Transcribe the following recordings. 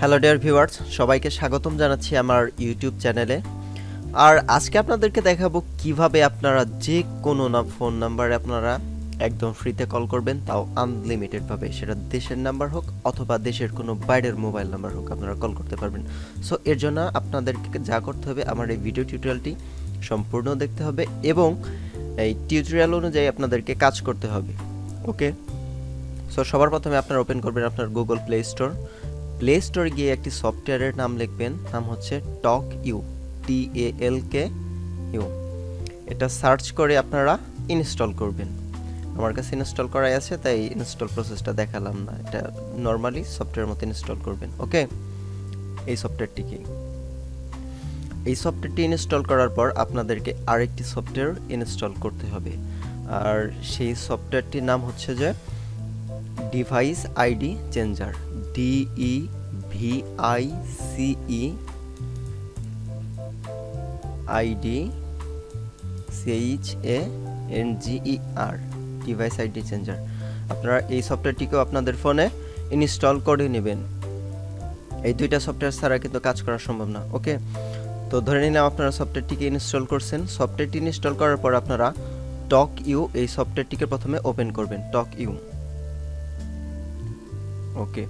Hello dear viewers সবাইকে স্বাগতম জানাচ্ছি আমার ইউটিউব চ্যানেলে আর আজকে আপনাদেরকে দেখাবো কীভাবে আপনারা যে কোনো না ফোন নাম্বারে আপনারা একদম ফ্রিতে কল করবেন, তাও আনলিমিটেডভাবে সেটা দেশের নাম্বার হোক অথবা দেশের কোনো বাইরের মোবাইল নাম্বার হোক আপনারা কল করতে পারবেন। সো এর জন্য আপনাদেরকে যা করতে হবে, আমার এই ভিডিও টিউটোরিয়ালটি সম্পূর্ণ দেখতে হবে এবং এই টিউটোরিয়াল অনুযায়ী আপনাদেরকে কাজ করতে হবে। ওকে সো সবার প্রথমে আপনারা ওপেন করবেন আপনার গুগল প্লে স্টোর প্লে স্টোরে গিয়ে একটি সফটওয়্যারের নাম লিখবেন, নাম হচ্ছে talk U T A L K U এটা সার্চ করে আপনারা ইনস্টল করবেন। আমার কাছে ইনস্টল করাই আছে, তাই ইনস্টল প্রসেসটা দেখালাম না। এটা নর্মালি সফটওয়্যার মতো ইনস্টল করবেন ওকে এই সফটওয়্যারটিকে এই সফটওয়্যারটি ইনস্টল করার পর আপনাদেরকে আরেকটি সফটওয়্যার ইনস্টল করতে হবে। আর সেই সফটওয়্যারটির নাম হচ্ছে যে device ID changer D E V I C E ID C H A N G E R device ID changer আপনারা এই সফটওয়্যারটিকেও আপনাদের ফোনে ইনস্টল করে নেবেন। এই দুইটা সফটওয়্যার ছাড়া কিন্তু কাজ করা সম্ভব না ওকে তো ধরে নিলাম আপনারা সফটওয়্যারটিকে ইনস্টল করছেন। সফটওয়্যারটি ইনস্টল করার পর আপনারা টক ইউ এই সফটওয়্যারটিকে প্রথমে ওপেন করবেন টক ইউ ওকে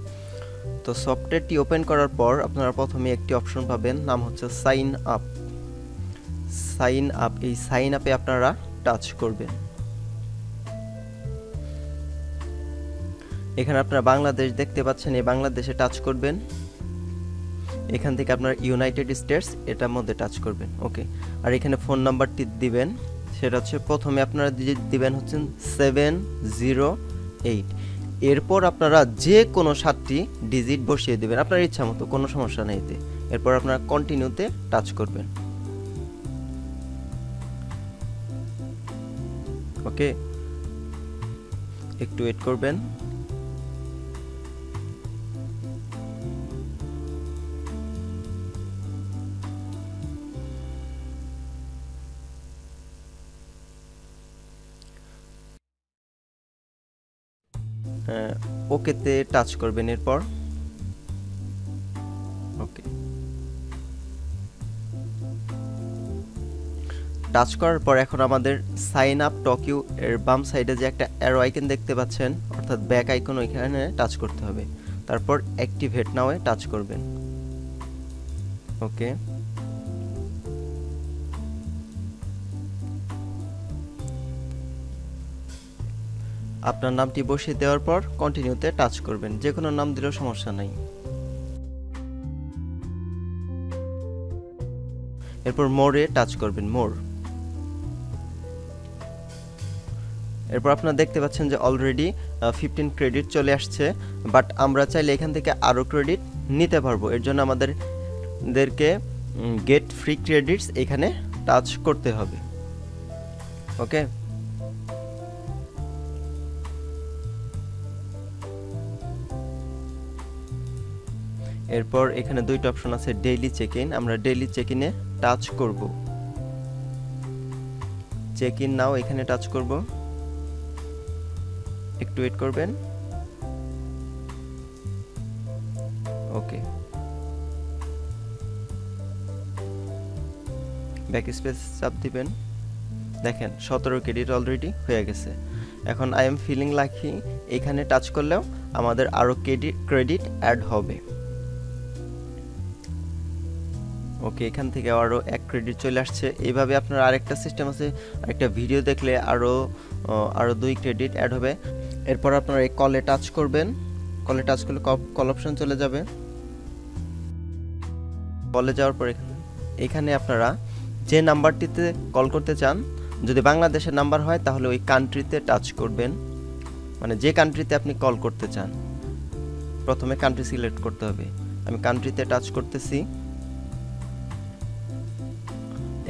তো সফটওয়্যারটি ওপেন করার পর আপনারা প্রথমে একটি অপশন পাবেন, নাম হচ্ছে সাইন আপ। সাইন আপ, এই সাইন আপে আপনারা টাচ করবেন। এখানে আপনারা বাংলাদেশ দেখতে পাচ্ছেন, এই বাংলাদেশে টাচ করবেন। এখান থেকে আপনার ইউনাইটেড স্টেটস, এটার মধ্যে টাচ করবেন, ওকে। আর এখানে ফোন নাম্বারটি দিবেন, সেটা হচ্ছে প্রথমে আপনারা দিবেন হচ্ছেন সেভেন জিরো এইট। এরপর আপনারা যে কোনো সাতটি ডিজিট বসিয়ে দেবেন। আপনার ইচ্ছা মতো, কোনো সমস্যা নেই এতে। এরপর আপনারা কন্টিনিউতে টাচ করবেন। ওকে একটু ওয়েট করবেন। ওকেতে টাচ করবেন এরপর। ওকে টাচ করার পর এখন আমাদের সাইন আপ টকিউ এর বাম সাইডে যে একটা অ্যারো আইকন দেখতে পাচ্ছেন, অর্থাৎ ব্যাক আইকন ওইখানে টাচ করতে হবে। তারপর অ্যাক্টিভেট নাওয়ে টাচ করবেন। ওকে আপনার নামটি বসিয়ে দেওয়ার পর কন্টিনিউতে টাচ করবেন। যে কোনো নাম দিলেও সমস্যা নাই। এরপর মোরে টাচ করবেন মোর এরপর আপনারা দেখতে পাচ্ছেন যে অলরেডি ফিফটিন ক্রেডিট চলে আসছে বাট আমরা চাইলে এখান থেকে আরও ক্রেডিট নিতে পারব। এর জন্য আমাদেরকে গেট ফ্রি ক্রেডিটস এখানে টাচ করতে হবে। ওকে এরপর এখানে দুইটা অপশন আছে ডেইলি চেক ইন আমরা ডেইলি চেক ইনে টাচ করব। চেক ইন নাও এখানে টাচ করব। একটু ওয়েট করবেন। ওকে। ব্যাক স্পেস চাপ দিবেন। দেখেন, সতেরো ক্রেডিট অলরেডি হয়ে গেছে। এখন আই এম ফিলিং লাকি এখানে টাচ করলেও আমাদের আরও ক্রেডিট ক্রেডিট অ্যাড হবে। ওকে, এখান থেকে আরও এক ক্রেডিট চলে আসছে। এইভাবে আপনার আরেকটা সিস্টেম আছে, আরেকটা ভিডিও দেখলে আরও আরও দুই ক্রেডিট অ্যাড হবে। এরপর আপনারা এই কলে টাচ করবেন। কলে টাচ করলে কল অপশন চলে যাবে। কলে যাওয়ার পর এখানে এখানে আপনারা যে নাম্বারটিতে কল করতে চান, যদি বাংলাদেশের নাম্বার হয়, তাহলে ওই কান্ট্রিতে টাচ করবেন। মানে যে কান্ট্রিতে আপনি কল করতে চান, প্রথমে কান্ট্রি সিলেক্ট করতে হবে। আমি কান্ট্রিতে টাচ করতেছি।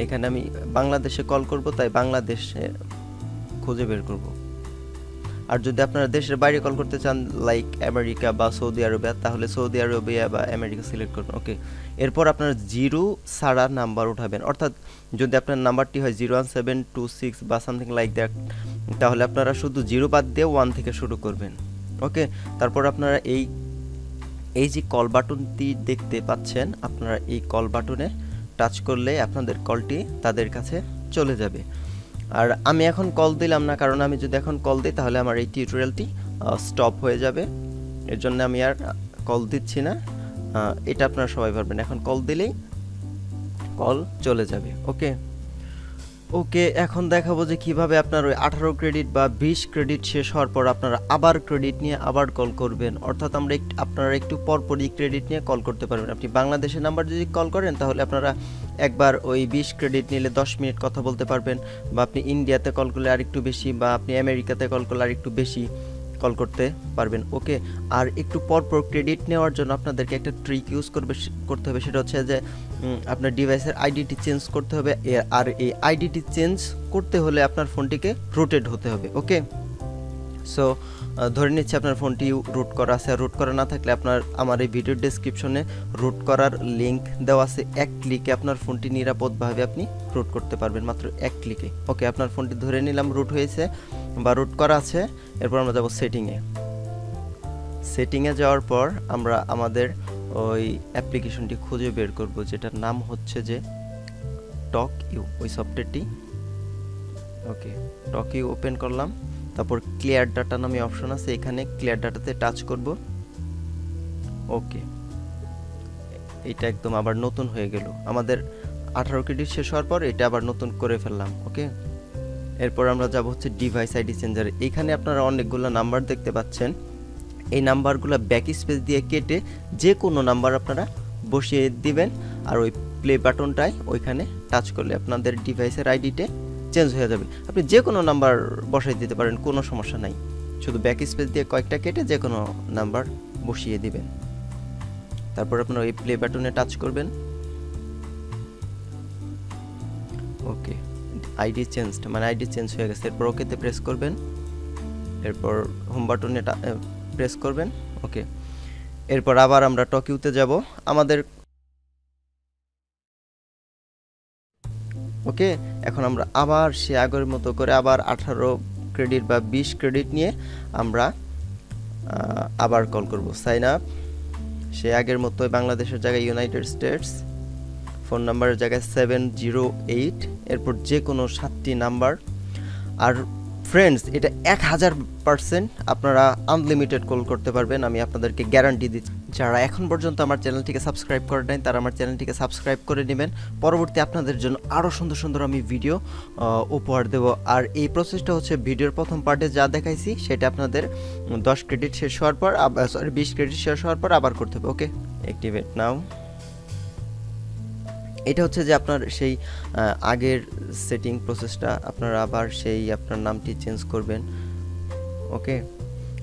এখানে আমি বাংলাদেশে কল করব, তাই বাংলাদেশে খুঁজে বের করব। আর যদি আপনারা দেশের বাইরে কল করতে চান লাইক আমেরিকা বা সৌদি আরবিয়া তাহলে সৌদি আরবিয়া বা আমেরিকা সিলেক্ট করবেন ওকে এরপর আপনার জিরো ছাড়া নাম্বার উঠাবেন। অর্থাৎ যদি আপনার নাম্বারটি হয় zero one seven two six বা সামথিং লাইক দ্যাট তাহলে আপনারা শুধু জিরো বাদ দিয়ে ওয়ান থেকে শুরু করবেন ওকে তারপর আপনারা এই এই যে কল বাটনটি দেখতে পাচ্ছেন, আপনারা এই কল বাটনে টাচ করলে আপনাদের কলটি তাদের কাছে চলে যাবে। আর আমি এখন কল দিলাম না, কারণ আমি যদি এখন কল দিই, তাহলে আমার এই টিউটোরিয়ালটি স্টপ হয়ে যাবে। এর জন্য আমি আর কল দিচ্ছি না। এটা আপনারা সবাই পারবেন এখন কল দিলেই কল চলে যাবে ওকে ওকে, এখন দেখাবো যে কীভাবে আপনার ওই আঠারো ক্রেডিট বা বিশ ক্রেডিট শেষ হওয়ার পর আপনারা আবার ক্রেডিট নিয়ে আবার কল করবেন। অর্থাৎ আমরা একটু, আপনারা একটু পরপরই ক্রেডিট নিয়ে কল করতে পারবেন। আপনি বাংলাদেশের নাম্বার যদি কল করেন, তাহলে আপনারা একবার ওই বিশ ক্রেডিট নিলে দশ মিনিট কথা বলতে পারবেন। বা আপনি ইন্ডিয়াতে কল করলে আর একটু বেশি, বা আপনি আমেরিকাতে কল করলে আর একটু বেশি। কল করতে পারবেন। ওকে, আর একটু পর পর ক্রেডিট নেওয়ার জন্য আপনাদেরকে একটা ট্রিক ইউজ করবে করতে হবে। সেটা হচ্ছে যে আপনার ডিভাইসের আইডিটি চেঞ্জ করতে হবে। আর এই আইডিটি চেঞ্জ করতে হলে আপনার ফোনটিকে রোটেট হতে হবে। ওকে? সো ধরে নিচ্ছি আপনার ফোনটি রুট করা আছে। রুট করা না থাকলে আপনার, আমার এই ভিডিও ডিসক্রিপশনে রুট করার লিঙ্ক দেওয়া আছে। এক ক্লিকে আপনার ফোনটি নিরাপদভাবে আপনি রুট করতে পারবেন, মাত্র এক ক্লিকে ওকে আপনার ফোনটি ধরে নিলাম রুট হয়েছে বা রুট করা আছে। এরপর আমরা যাব সেটিংয়ে সেটিংয়ে যাওয়ার পর আমরা আমাদের ওই অ্যাপ্লিকেশনটি খুঁজে বের করব, যেটার নাম হচ্ছে যে টক ইউ ওই সফটওয়্যারটি ওকে টক ইউ ওপেন করলাম। তারপর ক্লিয়ার ডাটা নামে অপশন আছে, এখানে ক্লিয়ার ডাটাতে টাচ করব। ওকে এটা একদম আবার নতুন হয়ে গেল। আমাদের আঠারো ক্রেডিট শেষ হওয়ার পর এটা আবার নতুন করে ফেললাম ওকে এরপর আমরা যাব হচ্ছে ডিভাইস আইডি চেঞ্জারে এখানে আপনারা অনেকগুলো নাম্বার দেখতে পাচ্ছেন। এই নাম্বারগুলো ব্যাক স্পেস দিয়ে কেটে যে কোনো নাম্বার আপনারা বসিয়ে দিবেন, আর ওই প্লে বাটনটায় ওইখানে টাচ করলে আপনাদের ডিভাইসের আইডিতে চেঞ্জ হয়ে যাবে। আপনি যে কোনো নাম্বার বসাই দিতে পারেন, কোনো সমস্যা নাই। শুধু ব্যাক স্পেস দিয়ে কয়েকটা কেটে যে কোনো নাম্বার বসিয়ে দিবেন। তারপর আপনার ওই প্লে বাটনে টাচ করবেন। ওকে আইডি চেঞ্জ মানে আইডি চেঞ্জ হয়ে গেছে। এরপর ওকেতে প্রেস করবেন। এরপর হোম বাটনে প্রেস করবেন। ওকে এরপর আবার আমরা টকিউতে যাব। আমাদের ওকে? এখন আমরা আবার সে আগের মতো করে আবার আঠারো ক্রেডিট বা বিশ ক্রেডিট নিয়ে আমরা আবার কল করব। Sign up. সে আগের মতো বাংলাদেশের জায়গায় ইউনাইটেড স্টেটস ফোন নাম্বারের জায়গায় সেভেন জিরো এইট এরপর যে কোনো সাতটি নাম্বার। আর ফ্রেন্ডস এটা এক হাজার পার্সেন্ট আপনারা আনলিমিটেড কল করতে পারবেন। আমি আপনাদেরকে গ্যারান্টি দিচ্ছি। যারা এখন পর্যন্ত আমার চ্যানেলটিকে সাবস্ক্রাইব করে নেন তারা আমার চ্যানেলটিকে সাবস্ক্রাইব করে নেবেন। পরবর্তী আপনাদের জন্য আরও সুন্দর সুন্দর আমি ভিডিও উপহার দেব। আর এই প্রসেসটা হচ্ছে ভিডিওর প্রথম পার্টে যা দেখাইছি, সেটা আপনাদের দশ ক্রেডিট শেষ হওয়ার পর সরি বিশ ক্রেডিট শেষ হওয়ার পর আবার করতে হবে ওকে অ্যাক্টিভেট নাও এটা হচ্ছে যে আপনার সেই আগের সেটিং প্রসেসটা আপনারা আবার সেই আপনার নামটি চেঞ্জ করবেন ওকে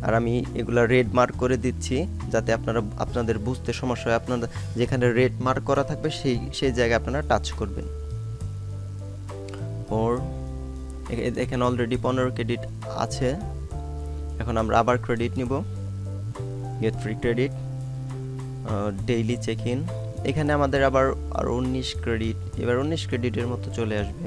আর আমি এগুলো রেড মার্ক করে দিচ্ছি, যাতে আপনারা, আপনাদের বুঝতে সমস্যা হয় আপনারা যেখানে রেড মার্ক করা থাকবে, সেই সেই জায়গায় আপনারা টাচ করবেন। ওর এখানে অলরেডি পনেরো ক্রেডিট আছে, এখন আমরা আবার ক্রেডিট নিব get free credit daily check in এখানে আমাদের আবার আর উনিশ ক্রেডিট এবার উনিশ ক্রেডিটের মতো চলে আসবে।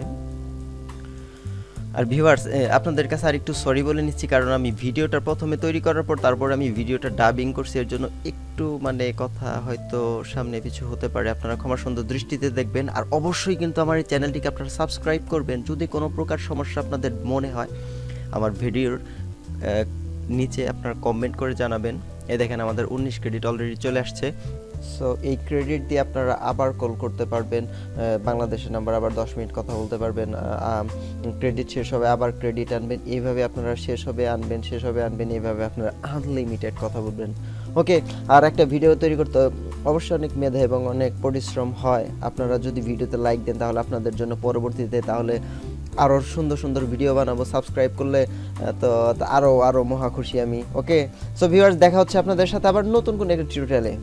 আর ভিউয়ার্স আপনাদের কাছে আর একটু সরি বলে নিচ্ছি, কারণ আমি ভিডিওটা প্রথমে তৈরি করার পর তারপর আমি ভিডিওটা ডাবিং করছি, এর জন্য একটু মানে কথা হয়তো সামনে কিছু হতে পারে। আপনারা ক্ষমা সুন্দর দৃষ্টিতে দেখবেন। আর অবশ্যই কিন্তু আমার এই চ্যানেলটিকে আপনারা সাবস্ক্রাইব করবেন, যদি কোনো প্রকার সমস্যা আপনাদের মনে হয়, আমার ভিডিওর নিচে আপনারা কমেন্ট করে জানাবেন। এ দেখেন আমাদের উনিশ ক্রেডিট অলরেডি চলে আসছে। সো এই ক্রেডিট দিয়ে আপনারা আবার কল করতে পারবেন বাংলাদেশের নাম্বার আবার দশ মিনিট কথা বলতে পারবেন ক্রেডিট শেষ হবে, আবার ক্রেডিট আনবেন, এইভাবে আপনারা শেষ হবে, আনবেন, শেষ হবে, আনবেন, এইভাবে আপনারা আনলিমিটেড কথা বলবেন। ওকে আর একটা ভিডিও তৈরি করতে অবশ্যই অনেক মেধা এবং অনেক পরিশ্রম হয়। আপনারা যদি ভিডিওতে লাইক দেন, তাহলে আপনাদের জন্য পরবর্তীতে তাহলে আরও সুন্দর সুন্দর ভিডিও বানাবো সাবস্ক্রাইব করলে তো আরও আরও মহা খুশি আমি। ওকে সো ভিউয়ার্স দেখা হচ্ছে আপনাদের সাথে আবার নতুন কোনো একটা টিউটোরিয়ালে